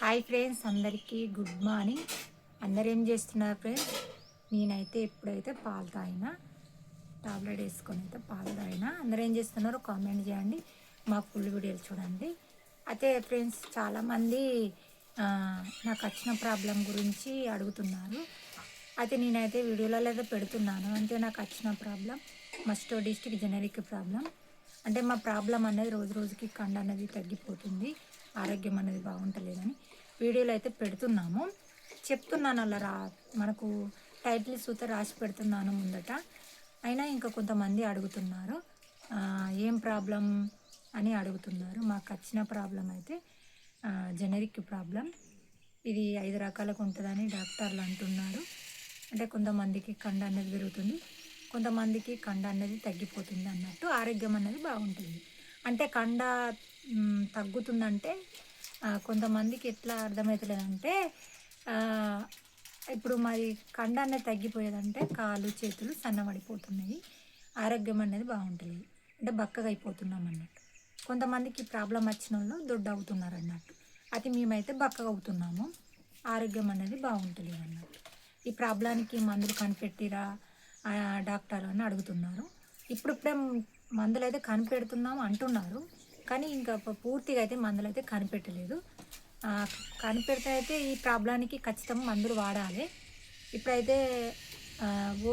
Hi friends అందరికీ good morning అందరు ఏం చేస్తున్నారు ఫ్రెండ్స్ నేనైతే ఎప్పుడైతే పాలు తాగినా టాబ్లెట్ వేసుకొని అయితే పాలు తాగినా అందరు ఏం చేస్తున్నారో కామెంట్ చేయండి. మా ఫుల్ వీడియోలు చూడండి. అయితే ఫ్రెండ్స్ చాలామంది నాకు వచ్చిన ప్రాబ్లం గురించి అడుగుతున్నారు. అయితే నేనైతే వీడియోలలో అయితే పెడుతున్నాను. అంటే నాకు వచ్చిన ప్రాబ్లం మస్టో డిస్టిక్ జనరిక్ ప్రాబ్లం అంటే మా ప్రాబ్లం అనేది రోజు రోజుకి కండ అనేది తగ్గిపోతుంది. ఆరోగ్యం అనేది బాగుంటలేదని వీడియోలు అయితే పెడుతున్నాము. చెప్తున్నాను అలా రా మనకు టైటిల్ సూత రాసి పెడుతున్నాను ముందట. అయినా ఇంకా కొంతమంది అడుగుతున్నారు. ఏం ప్రాబ్లం అని అడుగుతున్నారు. మాకు వచ్చిన ప్రాబ్లం అయితే జనరిక్ ప్రాబ్లం. ఇది ఐదు రకాలకు ఉంటుందని డాక్టర్లు అంటున్నారు. అంటే కొంతమందికి కండ అనేది పెరుగుతుంది. కొంతమందికి కండ అనేది తగ్గిపోతుంది అన్నట్టు ఆరోగ్యం అనేది బాగుంటుంది. అంటే కండ తగ్గుతుందంటే కొంతమందికి ఎట్లా అర్థమవుతలేదంటే ఇప్పుడు మరి కండ అనేది తగ్గిపోయేదంటే కాళ్ళు చేతులు సన్నబడిపోతున్నాయి ఆరోగ్యం అనేది బాగుంటుంది అంటే బక్కగా అయిపోతున్నాం అన్నట్టు కొంతమందికి ప్రాబ్లం వచ్చిన వాళ్ళు దొడ్డు అవుతున్నారు అన్నట్టు అది మేమైతే బక్కగా అవుతున్నాము ఆరోగ్యం అనేది బాగుంటుంది అన్నట్టు ఈ ప్రాబ్లానికి మందులు కనిపెట్టిరా డాక్టర్ అని అడుగుతున్నారు. ఇప్పుడిప్పుడే మందులు అయితే కనిపెడుతున్నాము అంటున్నారు. కానీ ఇంకా పూర్తిగా అయితే మందులు అయితే కనిపెట్టలేదు కనిపెడితే అయితే ఈ ప్రాబ్లానికి ఖచ్చితంగా మందులు వాడాలి. ఇప్పుడైతే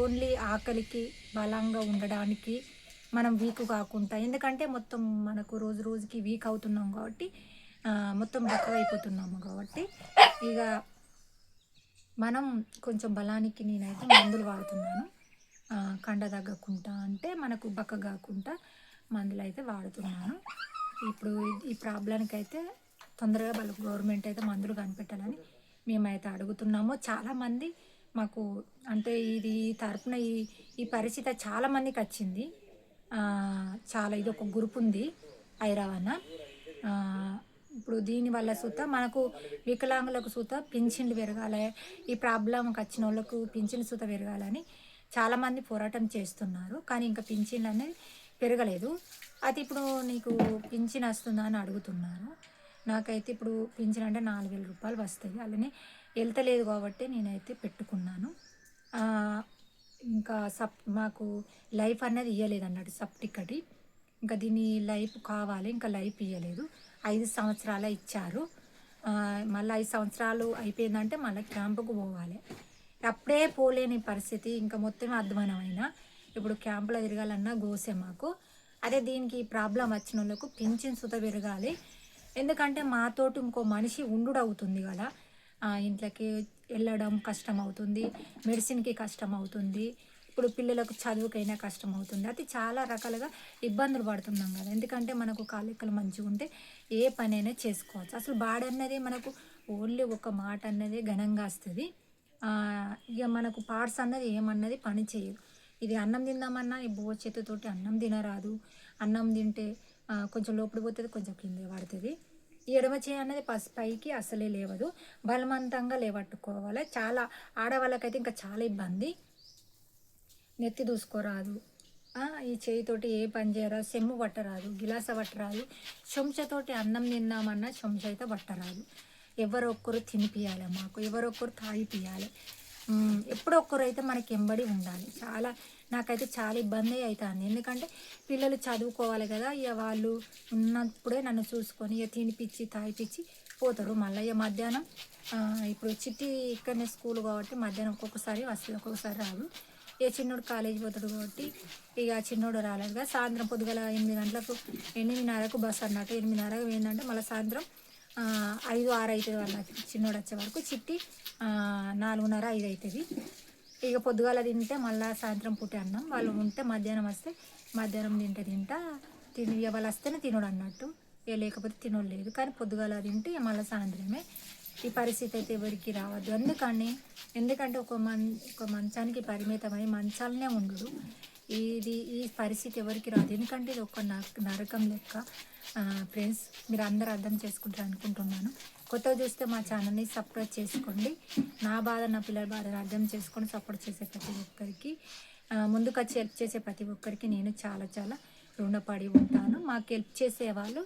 ఓన్లీ ఆకలికి బలంగా ఉండడానికి మనం వీక్ కాకుండా ఎందుకంటే మొత్తం మనకు రోజు రోజుకి వీక్ అవుతున్నాం కాబట్టి మొత్తం బక్కగా అయిపోతున్నాము కాబట్టి ఇక మనం కొంచెం బలానికి నేనైతే మందులు వాడుతున్నాను. కండ తగ్గకుండా అంటే మనకు బక్క కాకుండా మందులు అయితే వాడుతున్నాను. ఇప్పుడు ఈ- ప్రాబ్లానికి అయితే తొందరగా వాళ్ళకు గవర్నమెంట్ అయితే మందులు కనిపెట్టాలని మేమైతే అడుగుతున్నాము. చాలామంది మాకు అంటే ఇది ఈ తరపున ఈ ఈ పరిస్థితి చాలామందికి వచ్చింది. చాలా ఇది ఒక గ్రూప్ ఉంది ఐరావన్న ఇప్పుడు దీనివల్ల సూత మనకు వికలాంగులకు సూత పింఛన్లు పెరగాలి ఈ ప్రాబ్లంకి వచ్చిన వాళ్ళకు పింఛన్ సూత పెరగాలని చాలామంది పోరాటం చేస్తున్నారు. కానీ ఇంకా పింఛన్లు అనేది పెరగలేదు. అది ఇప్పుడు నీకు పింఛన్ వస్తుందా అని అడుగుతున్నారు నాకైతే ఇప్పుడు పింఛన్ అంటే నాలుగు వేల రూపాయలు వస్తాయి. అలానే వెళ్తలేదు కాబట్టి నేనైతే పెట్టుకున్నాను. ఇంకా సప్ మాకు లైఫ్ అనేది ఇవ్వలేదు అన్నట్టు సబ్ టికెట్ ఇంకా దీని లైఫ్ కావాలి ఇంకా లైఫ్ ఇవ్వలేదు ఐదు సంవత్సరాలే ఇచ్చారు. మళ్ళీ ఐదు సంవత్సరాలు అయిపోయిందంటే మళ్ళీ క్యాంపుకు పోవాలి. అప్పుడే పోలేని పరిస్థితి. ఇంకా మొత్తం అధ్వానమైన. ఇప్పుడు క్యాంపులో తిరగాలన్నా గోసే మాకు. అదే దీనికి ప్రాబ్లం వచ్చిన వాళ్ళకు పింఛన్ సుత పెరగాలి. ఎందుకంటే మాతోటి ఇంకో మనిషి ఉండుడవుతుంది కదా. ఇంట్లోకి వెళ్ళడం కష్టం అవుతుంది మెడిసిన్కి కష్టం అవుతుంది ఇప్పుడు పిల్లలకు చదువుకైనా కష్టం అవుతుంది అది చాలా రకాలుగా ఇబ్బందులు పడుతున్నాం కదా. ఎందుకంటే మనకు కాలికలు మంచిగా ఉంటే ఏ పనైనా చేసుకోవచ్చు. అసలు బాడ అన్నది మనకు ఓన్లీ ఒక మాట అన్నది ఘనంగా వస్తుంది. ఇక మనకు పార్ట్స్ అన్నది ఏమన్నది పని చేయదు. ఇది అన్నం తిందామన్నా ఈ బో చేతితోటి అన్నం తినరాదు. అన్నం తింటే కొంచెం లోపలి పోతుంది కొంచెం కింద పడుతుంది. ఎడమ చేయి అన్నది పస్ పైకి అసలే లేవదు. బలవంతంగా లేవట్టుకోవాలి. చాలా ఆడవాళ్ళకైతే ఇంకా చాలా ఇబ్బంది. నెత్తి దూసుకోరాదు. ఈ చేయితోటి ఏ పని చేయరాదు సెమ్ము పట్టరాదు గిలాస పట్టరాదు. చెంచతోటి అన్నం తిందామన్నా చెంచ అయితే పట్టరాదు. ఎవరొక్కరు తినిపియాలి మాకు ఎవరొక్కరు తాగిపియాలి ఎప్పుడో ఒక్కరు అయితే మనకి ఎంబడి ఉండాలి. చాలా నాకైతే చాలా ఇబ్బంది అవుతుంది ఎందుకంటే పిల్లలు చదువుకోవాలి కదా ఇక వాళ్ళు ఉన్నప్పుడే నన్ను చూసుకొని ఇక తినిపించి తాగిపించి పోతారు. మళ్ళీ ఇక మధ్యాహ్నం ఇప్పుడు చిట్టి ఇక్కడనే స్కూల్ కాబట్టి మధ్యాహ్నం ఒక్కొక్కసారి వస్తుంది ఒక్కొక్కసారి రాదు. ఇక చిన్నోడు కాలేజీ పోతాడు కాబట్టి ఇక చిన్నోడు రాలేదు కదా. సాయంత్రం పొద్దుగల ఎనిమిది గంటలకు ఎనిమిదిన్నరకు బస్ అన్నట్టు ఎనిమిదిన్నరకు ఏంటంటే మళ్ళీ సాయంత్రం ఐదు ఆరు అవుతుంది వాళ్ళకి చిన్నోడు వచ్చే వరకు చిట్టి నాలుగున్నర ఐదు అవుతుంది ఇక పొద్దుగాల తింటే మళ్ళీ సాయంత్రం పూట అన్నం. వాళ్ళు ఉంటే మధ్యాహ్నం వస్తే మధ్యాహ్నం తింటే తింటా. తిని ఇక వాళ్ళు వస్తేనే తినడు అన్నట్టు. ఇక లేకపోతే తినడు లేదు. కానీ పొద్దుగాల తింటే మళ్ళీ సాయంత్రమే ఈ పరిస్థితి అయితే ఎవరికి రావద్దు. అందుకని ఎందుకంటే ఒక మన్ ఒక మంచానికి పరిమితమై మంచాలనే ఉండడు. ఇది ఈ పరిస్థితి ఎవరికి రాదు. ఎందుకంటే ఇది ఒక నరకం లెక్క. ఫ్రెండ్స్ మీరు అందరూ అర్థం చేసుకుంటారు అనుకుంటున్నాను. కొత్తగా చూస్తే మా ఛానల్ని సపోర్ట్ చేసుకోండి. నా బాధ నా పిల్లల బాధను అర్థం చేసుకొని సపోర్ట్ చేసే ప్రతి ఒక్కరికి ముందుకు వచ్చి హెల్ప్ చేసే ప్రతి ఒక్కరికి నేను చాలా చాలా రుణపడి ఉంటాను. మాకు హెల్ప్ చేసే వాళ్ళు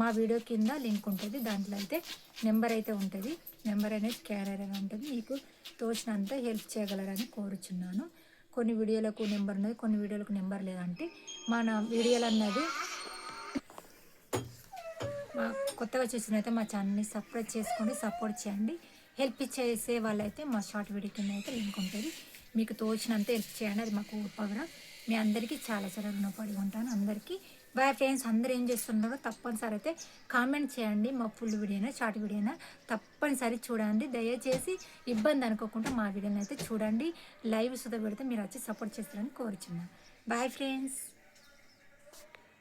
మా వీడియో కింద లింక్ ఉంటుంది దాంట్లో అయితే నెంబర్ అయితే ఉంటుంది. నెంబర్ అనేది క్యారియర్ అని ఉంటుంది. మీకు తోచినంత హెల్ప్ చేయగలరని కోరుచున్నాను. కొన్ని వీడియోలకు నెంబర్ ఉన్నది కొన్ని వీడియోలకు నెంబర్ లేదంటే మన వీడియోలు అన్నది మా కొత్తగా చూసిన అయితే మా ఛానల్ని సబ్స్క్రైబ్ చేసుకొని సపోర్ట్ చేయండి. హెల్ప్ చేసే వాళ్ళైతే మా షార్ట్ వీడియో కింద అయితే లింక్ ఉంటుంది. మీకు తోచినంత హెల్ప్ చేయండి. అది మాకు ఉపగ్రహం మీ అందరికీ చాలా చాలా రుణపడి ఉంటాను. అందరికీ బాయ్ ఫ్రెండ్స్ అందరూ ఏం చేస్తున్నారో తప్పనిసరి అయితే కామెంట్ చేయండి. మా ఫుల్ వీడియోనా షార్ట్ వీడియోనా తప్పనిసరి చూడండి. దయచేసి ఇబ్బంది అనుకోకుండా మా వీడియోని అయితే చూడండి. లైవ్ సుధ పెడితే మీరు వచ్చి సపోర్ట్ చేస్తారని కోరుచున్నాను. Bye friends